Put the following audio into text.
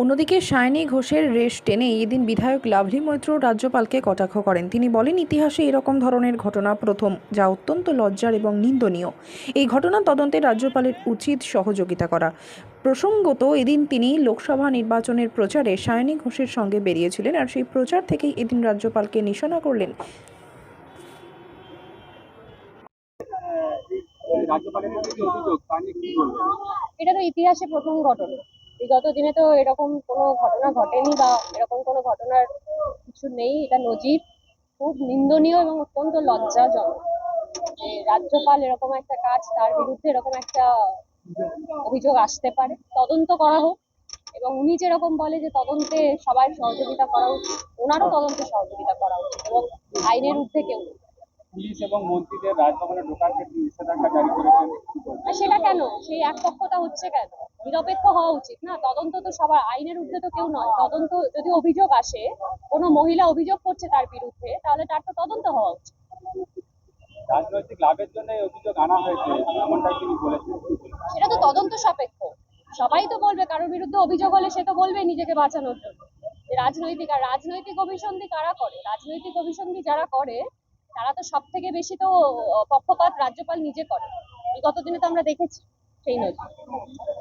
অন্যদিকে সায়নী ঘোষের রেশ টেনে এদিন বিধায়ক লাভলি মৈত্র রাজ্যপালকে কটাক্ষ করেন। তিনি বলেন ইতিহাসে এরকম ধরনের ঘটনা প্রথম যা অত্যন্ত লজ্জার এবং নিন্দনীয়। এই ঘটনা তদন্তে রাজ্যপালের উচিত সহযোগিতা করা। প্রসঙ্গত এদিন তিনি লোকসভা নির্বাচনের প্রচারে সায়নী ঘোষের সঙ্গে বেরিয়েছিলেন আর সেই প্রচার থেকেই এদিন রাজ্যপালকে নিশানা করলেন। এটা তো ইতিহাসে প্রথম ঘটনা। বিগত দিনে তো এরকম কোনো ঘটনা ঘটেনি বা এরকম কোনো ঘটনার কিছু নেই। এটা নজির, খুব নিন্দনীয় এবং অত্যন্ত লজ্জাজনক। যে রাজ্যপাল এরকম একটা কাজ, তার বিরুদ্ধে এরকম একটা অভিযোগ আসতে পারে। তদন্ত করা হোক এবং উনি যেরকম বলে যে তদন্তে সবাই সহযোগিতা করা উচিত, ওনারও তদন্তে সহযোগিতা করা উচিত এবং আইনের ঊর্ধ্বে কেউ পুলিশ এবং মন্ত্রীদের রাজভবনে ঢোকার ক্ষেত্রে নিষেধাজ্ঞা জারি করেছেন কি বলবেন? আর সেটা কেন সেই একপক্ষতা হচ্ছে কেন? নিরপেক্ষ হওয়া উচিত না। তদন্ত তো সবার আইনের ঊর্ধ্বে তো কেউ নয়। তদন্ত যদি অভিযোগ আসে কোনো মহিলা অভিযোগ করছে তার বিরুদ্ধে তাহলে তার তো তদন্ত হওয়া উচিত। রাজনৈতিক লাভের জন্য অভিযোগ আনা হয়েছে এমনটাই তিনি বলেছেন। সেটা তো তদন্ত সাপেক্ষ। সবাই তো বলবে কারোর বিরুদ্ধে অভিযোগ হলে সে তো বলবে নিজেকে বাঁচানোর জন্য। রাজনৈতিক আর রাজনৈতিক অভিসন্ধি কারা করে? রাজনৈতিক অভিসন্ধি যারা করে তারা তো সব থেকে বেশি তো পক্ষপাত রাজ্যপাল নিজে করে বিগত দিনে তো আমরা দেখেছি। সেই নজির